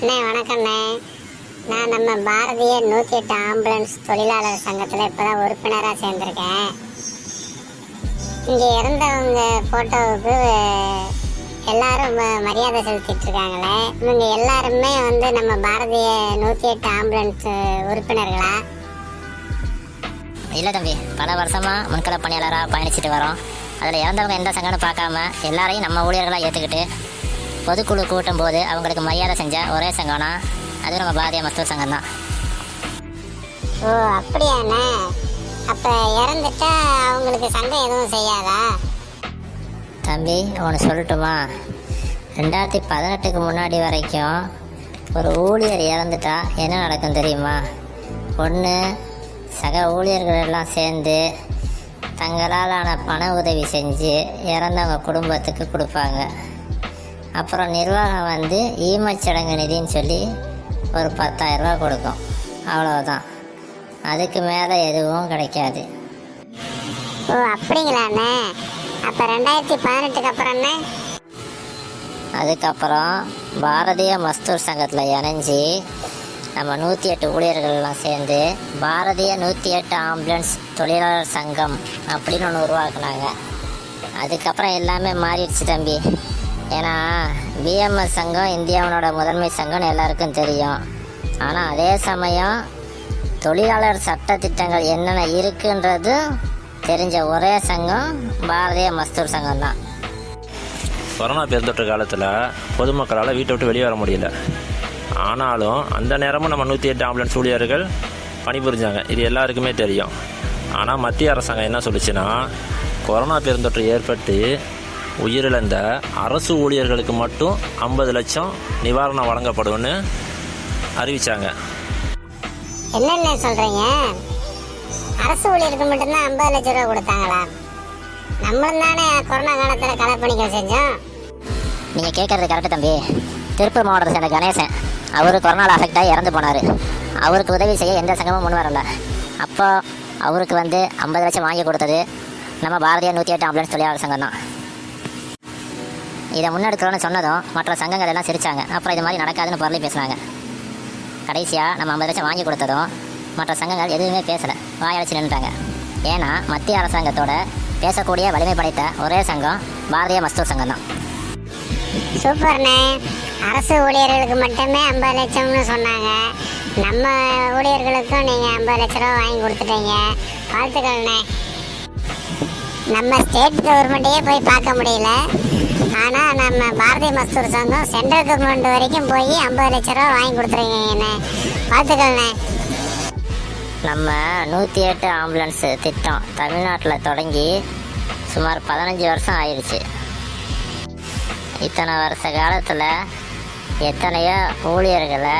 அண்ணே வணக்கம்ண்ணே. நான் நம்ம பாரதிய நூற்றி எட்டு ஆம்புலன்ஸ் தொழிலாளர் சங்கத்தில் இப்போ தான் உறுப்பினராக சேர்ந்துருக்கேன். இங்கே இறந்தவங்க ஃபோட்டோவுக்கு எல்லாரும் மரியாதை செலுத்திட்டுருக்காங்களே இவங்க எல்லாருமே வந்து நம்ம பாரதிய நூற்றி எட்டு ஆம்புலன்ஸ் உறுப்பினர்களா? இல்லை தம்பி பல வருஷமாக முன்கள பணியாளராக பயணிச்சுட்டு வரோம். அதில் இறந்தவங்க எந்த சங்கம்னு பார்க்காம எல்லாரையும் நம்ம ஊழியர்களாக ஏற்றுக்கிட்டு பொதுக்குழு கூட்டும் போது அவங்களுக்கு மரியாதை செஞ்ச ஒரே சங்கம்னா அது நம்ம பாரதிய மஸ்தூர் சங்கம் தான் ஓ அப்படியாண்ணே. அப்போ இறந்துட்டா அவங்களுக்கு சங்கம் எதுவும் செய்யாதா? தம்பி ஒன்று சொல்லட்டுமா? ரெண்டாயிரத்தி பதினெட்டுக்கு முன்னாடி வரைக்கும் ஒரு ஊழியர் இறந்துட்டா என்ன நடக்கும் தெரியுமா? ஒன்று சக ஊழியர்கள் எல்லாம் சேர்ந்து தங்களாலான பண உதவி செஞ்சு இறந்தவங்க குடும்பத்துக்கு கொடுப்பாங்க. அப்புறம் நிர்வாகம் வந்து ஈமச்சடங்கு நிதின்னு சொல்லி ஒரு 10000 ரூபாய் கொடுக்கும். அவ்வளவுதான். அதுக்கு மேலே எதுவும் கிடைக்காது. ஓ அப்படிங்களாண்ணே அப்போ ரெண்டாயிரத்தி பதினெட்டுக்கு அப்புறம்ண்ணே அதுக்கப்புறம் பாரதிய மஸ்தூர் சங்கத்தில் இணைஞ்சி நம்ம நூற்றி எட்டு ஊழியர்கள்லாம் சேர்ந்து பாரதிய நூற்றி எட்டு ஆம்புலன்ஸ் தொழிலாளர் சங்கம் அப்படின்னு ஒன்று உருவாக்குனாங்க. அதுக்கப்புறம் எல்லாமே மாறிடுச்சு தம்பி. ஏன்னா பிஎம்எஸ் சங்கம் இந்தியாவினோட முதன்மை சங்கம்னு எல்லாருக்கும் தெரியும். ஆனால் அதே சமயம் தொழிலாளர் சட்ட திட்டங்கள் என்னென்ன இருக்குன்றது தெரிஞ்ச ஒரே சங்கம் பாரதிய மஸ்தூர் சங்கம் தான். கொரோனா பெருந்தொற்று காலத்தில் பொதுமக்களால் வீட்டை விட்டு வெளியே வர முடியல. ஆனாலும் அந்த நேரமும் நம்ம நூற்றி எட்டு ஆம்புலன்ஸ் ஊழியர்கள் பணிபுரிஞ்சாங்க. இது எல்லாருக்குமே தெரியும். ஆனால் மத்திய அரசாங்கம் என்ன சொல்லுச்சுன்னா கொரோனா பெருந்தொற்று ஏற்பட்டு உயிரிழந்த அரசு ஊழியர்களுக்கு மட்டும் ஐம்பது லட்சம் நிவாரணம் வழங்கப்படும்னு அறிவிச்சாங்க. என்னென்ன சொல்றீங்க? அரசு ஊழியருக்கு மட்டும்தான் ஐம்பது லட்சம் ரூபா கொடுத்தாங்களா? நம்மளும் தானே கொரோனா காலத்தில் களப்பணிகள் செஞ்சோம். நீங்கள் கேட்குறது கரெக்டு தம்பி. திருப்பூர் மாவட்டத்தை சேர்ந்த கணேசன் அவர் கொரோனாவில் அஃபெக்ட் ஆகி இறந்து போனார். அவருக்கு உதவி செய்ய எந்த சங்கமும் முன் வரல. அப்போ அவருக்கு வந்து ஐம்பது லட்சம் வாங்கி கொடுத்தது நம்ம பாரதிய நூற்றி எட்டு ஆம்புலன்ஸ் தொழிலாளர் சங்கம் தான் இதை முன்னெடுக்கிறோன்னு சொன்னதும் மற்ற சங்கங்கள் எல்லாம் சிரிச்சாங்க. அப்புறம் இது மாதிரி நடக்காதுன்னு பொருளை பேசுனாங்க. கடைசியாக நம்ம ஐம்பது லட்சம் வாங்கி கொடுத்ததும் மற்ற சங்கங்கள் எதுவுமே பேசலை. வாயடைச்சு நின்றுட்டாங்க ஏன்னா மத்திய அரசாங்கத்தோட பேசக்கூடிய வலிமை படைத்த ஒரே சங்கம் பாரதிய மஸ்தூர் சங்கம் தான். சூப்பர்ண்ணே. அரசு ஊழியர்களுக்கு மட்டுமே ஐம்பது லட்சம்னு சொன்னாங்க. நம்ம ஊழியர்களுக்கும் நீங்கள் ஐம்பது லட்ச ரூபா வாங்கி கொடுத்துட்டீங்க. வாழ்த்துக்கள்ண்ணே. நம்ம ஸ்டேட் கவர்மெண்ட்டையே போய் பார்க்க முடியல. ஆனால் நம்ம பாரதிய மஸ்தூர் சங்கம் சென்ட்ரல் கவர்மெண்ட் வரைக்கும் போய் ஐம்பது லட்ச ரூபா வாங்கி கொடுத்துருக்கீங்கண்ணே வாழ்த்துக்கள்ண்ணே. நம்ம நூற்றி எட்டு ஆம்புலன்ஸ் திட்டம் தமிழ்நாட்டில் தொடங்கி சுமார் பதினஞ்சு வருஷம் ஆயிடுச்சு. இத்தனை வருஷ காலத்தில் எத்தனையோ ஊழியர்களை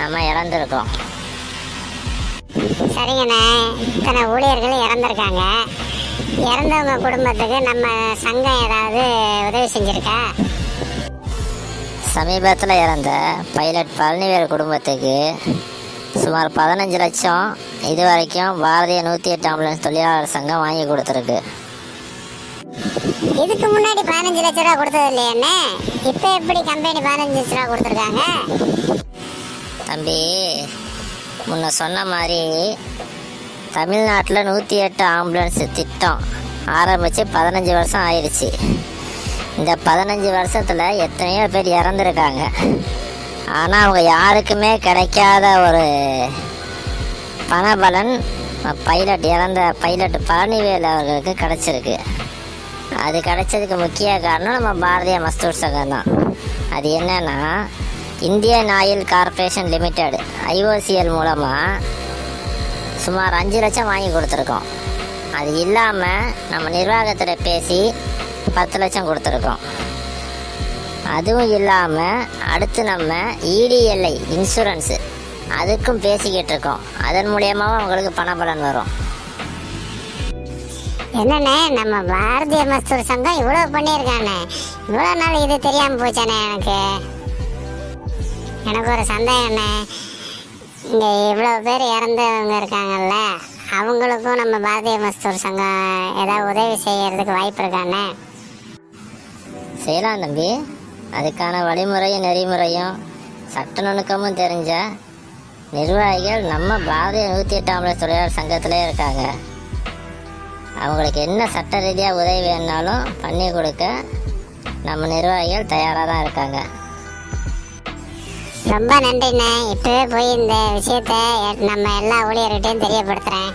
நம்ம இழந்திருக்கோம். சரிங்கண்ணே. இத்தனை ஊழியர்கள் இறந்துருக்காங்க. இறந்தவங்க குடும்பத்துக்கு நம்ம சங்கம் ஏதாவது உதவி செஞ்சிருக்கா? சமீபத்தில் இறந்த பைலட் பழனிவேல் குடும்பத்துக்கு சுமார் பதினஞ்சு லட்சம் இது வரைக்கும் பாரதிய நூற்றி எட்டு ஆம்புலன்ஸ் தொழிலாளர் சங்கம் வாங்கி கொடுத்துருக்கு. இதுக்கு முன்னாடி பதினஞ்சு லட்ச ரூபா கொடுத்தது இல்லையாண்ணே இப்போ எப்படி கம்பெனி பதினஞ்சு லட்ச ரூபா கொடுத்துருக்காங்க? தம்பி முன்ன சொன்ன மாதிரி தமிழ்நாட்டில் நூற்றி எட்டு ஆம்புலன்ஸ் திட்டம் ஆரம்பித்து பதினஞ்சு வருஷம் ஆயிடுச்சு. இந்த பதினஞ்சு வருஷத்தில் எத்தனையோ பேர் இறந்துருக்காங்க. ஆனால் அவங்க யாருக்குமே கிடைக்காத ஒரு பணபலன் பைலட் இறந்த பைலட் பழனிவேல் அவர்களுக்கு கிடச்சிருக்கு. அது கிடைச்சதுக்கு முக்கிய காரணம் நம்ம பாரதிய மஸ்தூர் சங்கம் தான். அது என்னென்னா Indian oil corporation limited IOCL மூலமாக சுமார் அஞ்சு லட்சம் வாங்கி கொடுத்துருக்கோம். அது இல்லாமல் நம்ம நிர்வாகத்தில் பேசி பத்து லட்சம் கொடுத்துருக்கோம். அதுவும் இல்லாமல் அடுத்து நம்ம இடிஎல்ஐ இன்சூரன்ஸு அதுக்கும் பேசிக்கிட்டு இருக்கோம். அதன் மூலியமாகவும் அவங்களுக்கு பணபலன் வரும். என்னண்ணே நம்ம பாரதிய மஸ்தூர் சங்கம் இவ்வளோ பண்ணியிருக்கானே. இவ்வளோ நாள் இது தெரியாமல் போச்சானே எனக்கு. எனக்கு ஒரு சந்தேகண்ணே. இங்கே இவ்வளோ பேர் இறந்தவங்க இருக்காங்கல்ல அவங்களுக்கும் நம்ம பாரதிய மஸ்தூர் சங்கம் ஏதாவது உதவி செய்யறதுக்கு வாய்ப்பு இருக்கானே? செய்யலாம் தம்பி. அதுக்கான வழிமுறையும் நெறிமுறையும் சட்ட நுணுக்கமும் தெரிஞ்ச நிர்வாகிகள் நம்ம பாரதிய நூற்றி எட்டாம் தொழிலாளர் சங்கத்திலே இருக்காங்க. அவங்களுக்கு என்ன சட்ட ரீதியாக உதவி வேணுனாலும் பண்ணி கொடுக்க நம்ம நிர்வாகிகள் தயாராக தான் இருக்காங்க. ரொம்ப நன்றிண்ணே. இப்பவே போய் இந்த விஷயத்த நம்ம எல்லா ஊழியர்கிட்டையும் தெரியப்படுத்துறேன்.